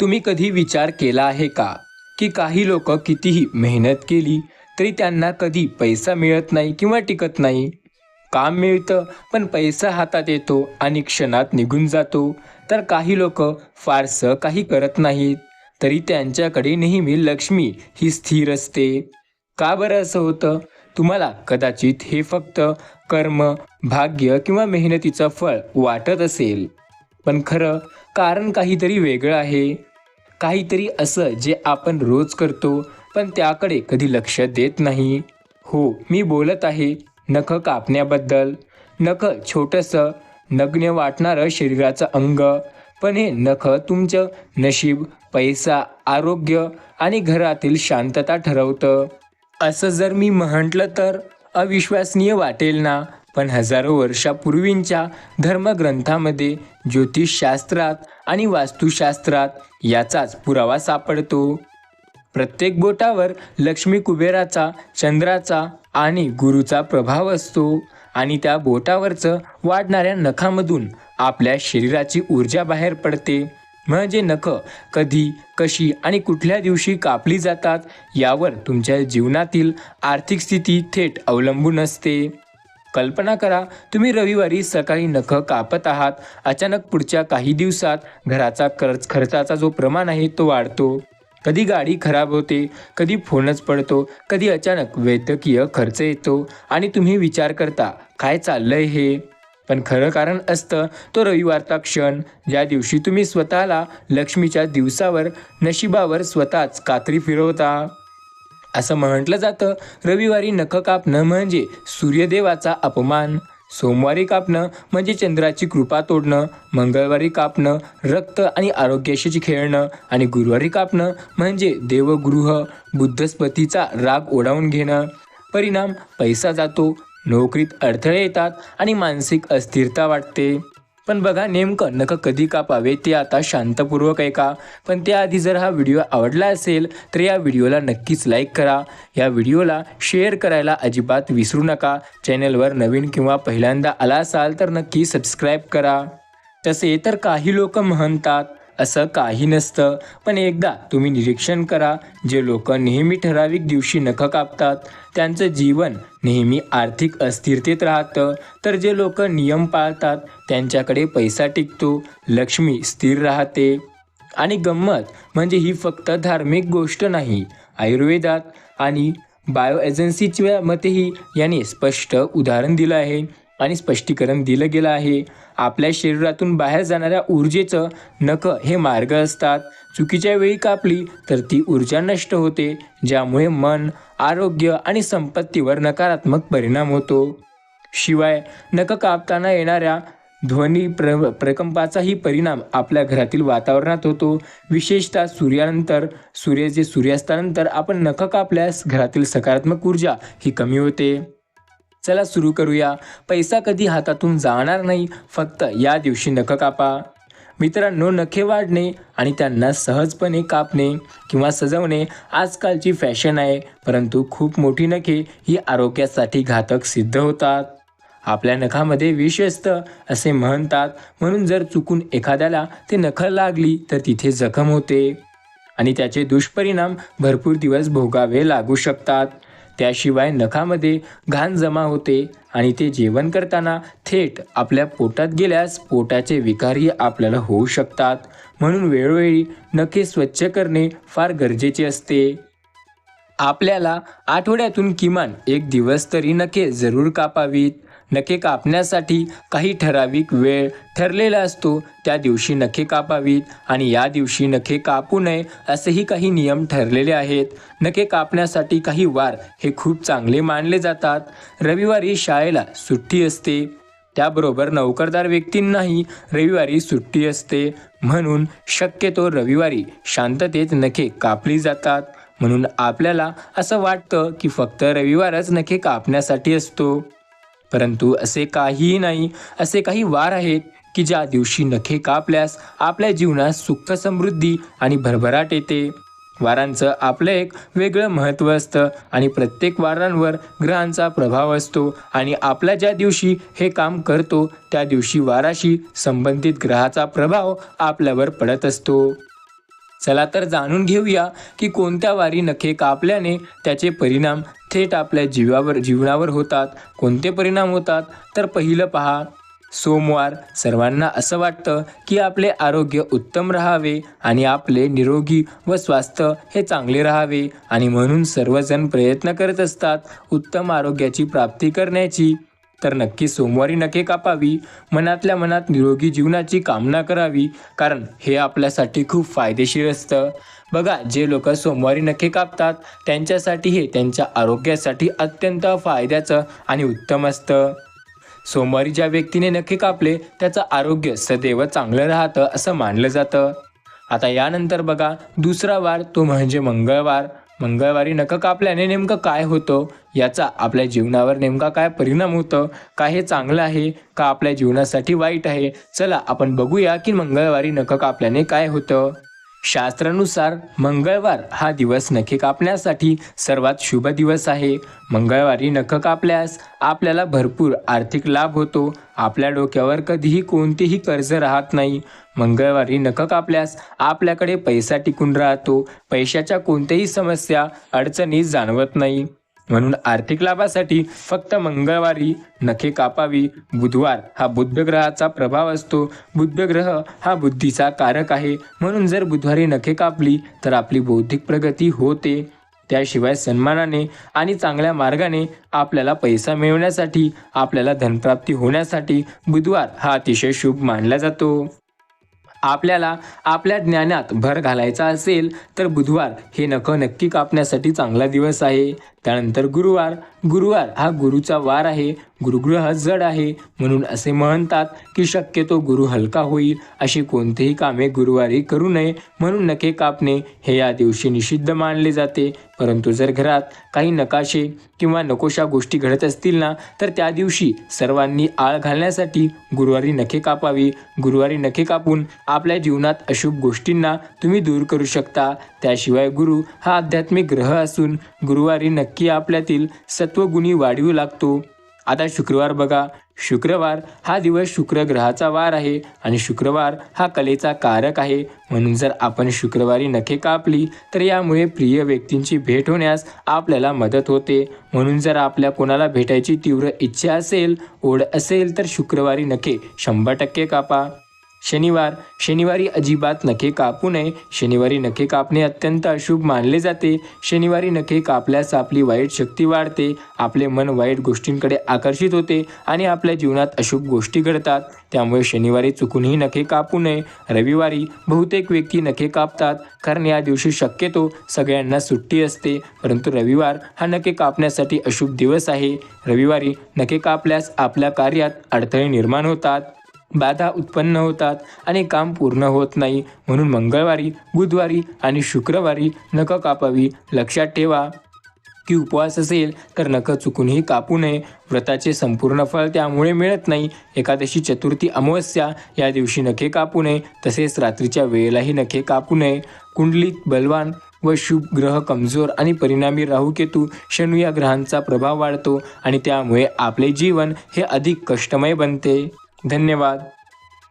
तुम्ही कधी विचार केला आहे का? की काही लोक कितीही मेहनत केली तरी त्यांना कधी पैसा मिळत नाही किंवा टिकत नाही. काम मिळतं पण पैसा हातात येतो आणि क्षणात निघून जातो. तर काही लोक फारसं काही करत नाहीत तरी त्यांच्याकडे नेहमी लक्ष्मी ही स्थिर असते. का बरं असं होतं? तुम्हाला कदाचित हे फक्त कर्म भाग्य किंवा मेहनतीचं फळ वाटत असेल. पण खरं कारण काहीतरी वेगळं आहे. काहीतरी असं जे आपण रोज करतो पण त्याकडे कधी लक्ष देत नाही. हो मी बोलत आहे नख कापण्याबद्दल. नख छोटंसं नग्न वाटणारं शरीराचं अंग. पण हे नख तुमचं नशीब पैसा आरोग्य आणि घरातील शांतता ठरवतं. असं जर मी म्हटलं तर अविश्वसनीय वाटेल ना? पण हजारो वर्षापूर्वींच्या धर्मग्रंथामध्ये ज्योतिषशास्त्रात आणि वास्तुशास्त्रात याचाच पुरावा सापडतो. प्रत्येक बोटावर लक्ष्मी कुबेराचा चंद्राचा आणि गुरुचा प्रभाव असतो आणि त्या बोटावरचं वाढणाऱ्या नखामधून आपल्या शरीराची ऊर्जा बाहेर पडते. म्हणजे नख कधी कशी आणि कुठल्या दिवशी कापली जातात यावर तुमच्या जीवनातील आर्थिक स्थिती थेट अवलंबून असते. कल्पना करा तुम्ही रविवारी सकाळी नख कापत आहात. अचानक पुढच्या काही दिवसात घराचा खर्च खर्चाचा जो प्रमाण आहे तो वाढतो. कधी गाडी खराब होते कधी फोनच पडतो कधी अचानक वैद्यकीय खर्च येतो आणि तुम्ही विचार करता काय चाललंय हे? पण खरं कारण असतं तो रविवारचा क्षण ज्या दिवशी तुम्ही स्वतःला लक्ष्मीच्या दिवसावर नशिबावर स्वतःच कात्री फिरवता. असं म्हटलं जातं. रविवारी नख कापणं म्हणजे सूर्यदेवाचा अपमान. सोमवारी कापणं म्हणजे चंद्राची कृपा तोडणं. मंगळवारी कापणं रक्त आणि आरोग्याशी खेळणं. आणि गुरुवारी कापणं म्हणजे देवगृह बुद्धस्पतीचा राग ओढावून घेणं. परिणाम पैसा जातो नोकरीत अडथळे येतात आणि मानसिक अस्थिरता वाटते. पण बघा नेमकं नखं कधी कापावे ते आता शांतपूर्वक ऐका. पण त्याआधी जर हा व्हिडिओ आवडला असेल तर या व्हिडिओला नक्कीच लाईक करा. या व्हिडिओला शेअर करायला अजिबात विसरू नका. चॅनलवर नवीन किंवा पहिल्यांदा आला असाल तर नक्की सबस्क्राईब करा. तसे तर काही लोक म्हणतात असं काही नसतं. पण एकदा तुम्ही निरीक्षण करा जे लोक नेहमी ठराविक दिवशी नख कापतात त्यांचं जीवन नेहमी आर्थिक अस्थिरतेत राहतं. तर जे लोक नियम पाळतात त्यांच्याकडे पैसा टिकतो लक्ष्मी स्थिर राहते. आणि गंमत म्हणजे ही फक्त धार्मिक गोष्ट नाही आयुर्वेदात. आणि बायो एजन्सीच्या मतेही याने स्पष्ट उदाहरण दिलं आहे. आणि स्पष्टीकरण दिलं गेलं आहे. आपल्या शरीरातून बाहेर जाणाऱ्या ऊर्जेचं नख हे मार्ग असतात. चुकीच्या वेळी कापली तर ती ऊर्जा नष्ट होते ज्यामुळे मन आरोग्य आणि संपत्तीवर नकारात्मक परिणाम होतो. शिवाय नख कापताना येणाऱ्या ध्वनी प्र प्रकंपाचाही परिणाम आपल्या घरातील वातावरणात होतो. विशेषतः सूर्यानंतर सूर्याचे सूर्यास्तानंतर आपण नख कापल्यास घरातील सकारात्मक ऊर्जा ही कमी होते. चला सुरू करूया. पैसा कधी हातातून जाणार नाही फक्त या दिवशी नख कापा. मित्रांनो नखे वाढणे आणि त्यांना सहजपणे कापणे किंवा सजवणे आजकालची फॅशन आहे परंतु खूप मोठी नखे ही आरोग्यासाठी घातक सिद्ध होतात. आपल्या नखामध्ये विष असतं असे म्हणतात. म्हणून जर चुकून एखाद्याला ते नख लागली तर तिथे जखम होते. आणि त्याचे दुष्परिणाम भरपूर दिवस भोगावे लागू शकतात. त्याशिवाय नखामध्ये घाण जमा होते आणि ते जेवण करताना थेट आपल्या पोटात गेल्यास पोटाचे विकारही आपल्याला होऊ शकतात. म्हणून वेळोवेळी नखे स्वच्छ करणे फार गरजेचे असते. आपल्याला आठवड्यातून किमान एक दिवस तरी नखे जरूर कापावीत. नखे कापण्यासाठी काही ठराविक वेळ ठरलेला असतो. त्या दिवशी नखे कापावीत आणि या दिवशी नखे कापू नये असेही काही नियम ठरलेले आहेत. नखे कापण्यासाठी काही वार हे खूप चांगले मानले जातात. रविवारी शाळेला सुट्टी असते. त्याबरोबर नोकरदार व्यक्तींनाही रविवारी सुट्टी असते. म्हणून शक्यतो रविवारी शांततेत नखे कापली जातात. म्हणून आपल्याला असं वाटतं की फक्त रविवारच नखे कापण्यासाठी असतो. परंतु असे काहीही नाही असे काही वार आहेत की ज्या दिवशी नखे कापल्यास आपल्या जीवनात सुख समृद्धी आणि भरभराट येते. वारांचं आपलं एक वेगळं महत्त्व असतं आणि प्रत्येक वारांवर ग्रहांचा प्रभाव असतो आणि आपल्या ज्या दिवशी हे काम करतो त्या दिवशी वाराशी संबंधित ग्रहाचा प्रभाव आपल्यावर पडत असतो. चला तर जाणून घेऊया की कोणत्या वारी नखे कापल्याने त्याचे परिणाम थेट आपल्या जीवावर जीवनावर होतात. कोणते परिणाम होतात? तर पहिलं पहा. सोमवार. सर्वांना असं वाटतं की आपले आरोग्य उत्तम राहावे आणि आपले निरोगी व स्वास्थ्य हे चांगले राहावे. आणि म्हणून सर्वजण प्रयत्न करत असतात उत्तम आरोग्याची प्राप्ती करण्याची. तर नक्की सोमवारी नखे कापावी. मनातल्या मनात निरोगी जीवनाची कामना करावी कारण हे आपल्यासाठी खूप फायदेशीर असतं. बघा जे लोक सोमवारी नखे कापतात त्यांच्यासाठी हे त्यांच्या आरोग्यासाठी अत्यंत फायद्याचं आणि उत्तम असतं. सोमवारी ज्या व्यक्तीने नखे कापले त्याचं आरोग्य सदैव चांगलं राहतं असं मानलं जातं. आता यानंतर बघा दुसरा वार तो म्हणजे मंगळवार. मंगळवारी नख कापल्याने नेमकं काय होतं? याचा आपल्या जीवनावर नेमका काय परिणाम होतं? का हे चांगलं आहे? का आपल्या जीवनासाठी वाईट आहे? चला आपण बघूया की मंगळवारी नख कापल्याने काय होतं. शास्त्रानुसार मंगळवार हा दिवस नखे कापण्यासाठी सर्वात शुभ दिवस आहे. मंगळवारी नख कापल्यास आपल्याला भरपूर आर्थिक लाभ होतो. आपल्या डोक्यावर कधीही कोणतेही कर्ज राहत नाही. मंगळवारी नख कापल्यास आपल्याकडे पैसा टिकून राहतो. पैशाच्या कोणत्याही समस्या अडचणी जाणवत नाही. म्हणून आर्थिक लाभासाठी फक्त मंगळवारी नखे कापावी. बुधवार हा बुद्ध ग्रहाचा प्रभाव असतो. बुद्ध ग्रह हा बुद्धीचा कारक आहे. म्हणून जर बुधवारी नखे कापली तर आपली बौद्धिक प्रगती होते. त्याशिवाय सन्मानाने आणि चांगल्या मार्गाने आपल्याला पैसा मिळवण्यासाठी आपल्याला धनप्राप्ती होण्यासाठी बुधवार हा अतिशय शुभ मानला जातो. आपल्याला आपल्या ज्ञानात भर घालायचा असेल तर बुधवार हे नखं नक्की कापण्यासाठी चांगला दिवस आहे. त्यानंतर गुरुवार. गुरुवार हा गुरुचा वार आहे. गुरुग्रह जड आहे. म्हणून असे म्हणतात की शक्यतो गुरु हलका होईल. अशी कोणतीही कामे गुरुवारी करू नये. म्हणून नखे कापणे हे या दिवशी निषिद्ध मानले जाते. परंतु जर घरात काही नकाशे किंवा नकोशा गोष्टी घडत असतील ना तर त्या दिवशी सर्वांनी आळ घालण्यासाठी गुरुवारी नखे कापावी. गुरुवारी नखे कापून आपल्या जीवनात अशुभ गोष्टींना तुम्ही दूर करू शकता. त्याशिवाय गुरु हा आध्यात्मिक ग्रह असून गुरुवारी नक्की की आपल्यातील सत्वगुणी वाढवू लागतो. आता शुक्रवार बघा. शुक्रवार हा दिवस शुक्र ग्रहाचा वार आहे आणि शुक्रवार हा कलेचा कारक आहे. म्हणून जर आपण शुक्रवारी नखे कापली तर यामुळे प्रिय व्यक्तींची भेट होण्यास आपल्याला मदत होते. म्हणून जर आपल्या कोणाला भेटायची तीव्र इच्छा असेल ओढ असेल तर शुक्रवारी नखे शंभर टक्के कापा. शनिवार. शनिवारी अजिबात नखे कापू नये. शनिवारी नखे कापणे अत्यंत अशुभ मानले जाते. शनिवारी नखे कापल्यास आपली वाईट शक्ती वाढते. आपले मन वाईट गोष्टींकडे आकर्षित होते आणि आपल्या जीवनात अशुभ गोष्टी घडतात. त्यामुळे शनिवारी चुकूनही नखे कापू नये. रविवारी बहुतेक व्यक्ती नखे कापतात. कारण या दिवशी शक्यतो सगळ्यांना सुट्टी असते. परंतु रविवार हा नखे कापण्यासाठी अशुभ दिवस आहे. रविवारी नखे कापल्यास आपल्या कार्यात अडथळे निर्माण होतात. बाधा उत्पन्न होतात आणि काम पूर्ण होत नाही. म्हणून मंगळवारी बुधवारी आणि शुक्रवारी नख कापावी. लक्षात ठेवा. की उपवास असेल तर नख चुकूनही कापू नये. व्रताचे संपूर्ण फळ त्यामुळे मिळत नाही. एकादशी चतुर्थी अमावस्या या दिवशी नखे कापू नये. तसेच रात्रीच्या वेळेलाही नखे कापू नये. कुंडलीत बलवान व शुभ ग्रह कमजोर आणि परिणामी राहुकेतू शनू या ग्रहांचा प्रभाव वाढतो आणि त्यामुळे आपले जीवन हे अधिक कष्टमय बनते. धन्यवाद.